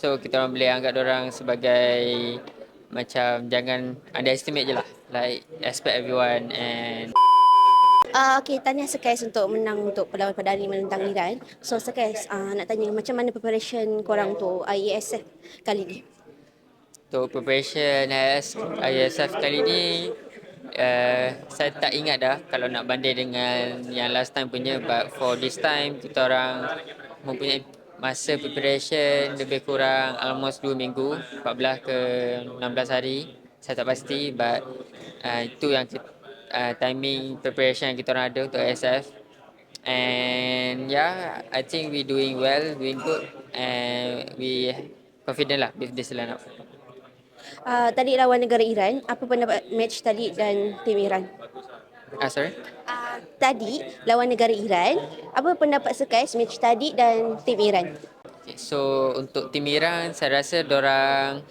So kita orang boleh anggap orang sebagai macam jangan underestimate je lah. Like expect everyone and Uh, okay, tanya Sekais untuk menang untuk Pelawan Padani menentang Iran. So Sekais, uh, nak tanya macam mana preparation korang untuk IASF kali ni? untuk preparation IS, ISF kali ni uh, saya tak ingat dah kalau nak banding dengan yang last time punya but for this time kita orang mempunyai masa preparation lebih kurang almost 2 minggu 14 ke 16 hari saya tak pasti but uh, itu yang kita, uh, timing preparation yang kita orang ada untuk ISF and yeah I think we doing well doing good and we confident lah with this lineup. Uh, tadi lawan negara Iran, apa pendapat match tadi dan tim Iran? ah sorry? Uh, tadi lawan negara Iran, apa pendapat Sekais match tadi dan tim Iran? So untuk tim Iran saya rasa orang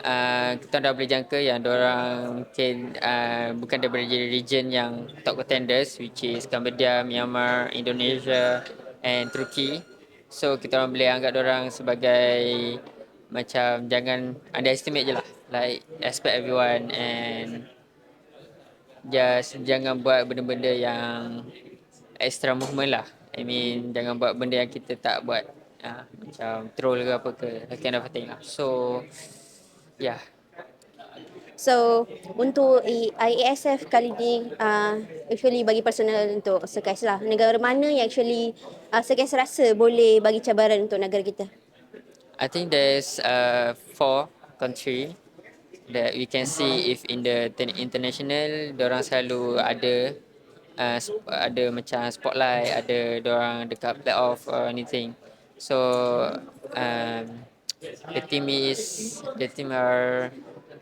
uh, kita dah boleh jangka yang orang mungkin uh, bukan daripada region yang top contenders which is Cambodia, Myanmar, Indonesia and Turkey. So kita orang boleh anggap orang sebagai macam jangan underestimate je lah. Like expect everyone and just jangan buat benda-benda yang extra movement lah. I mean jangan buat benda yang kita tak buat uh, macam troll ke apa ke that kind of thing lah. So yeah. So, untuk IASF kali ni, uh, actually bagi personal untuk Sekais lah, negara mana yang actually uh, Sekais rasa boleh bagi cabaran untuk negara kita? I think there's uh, four country that we can see if in the international orang selalu ada uh, ada macam spotlight ada orang dekat playoff or anything so um, the team is the team are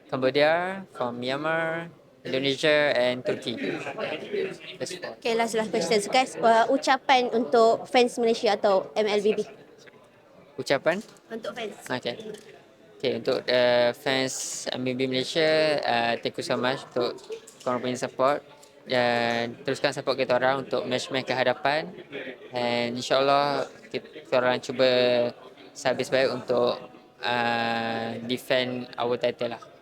Cambodia from Myanmar Indonesia and Turkey. Okay, last last question. Sekais, uh, ucapan untuk fans Malaysia atau MLBB? ucapan Untuk fans. Okay. Okay, untuk uh, fans MBB Malaysia, uh, thank you so much untuk korang punya support. Dan teruskan support kita orang untuk match-match ke hadapan. And insyaAllah kita orang cuba sehabis baik untuk uh, defend our title lah.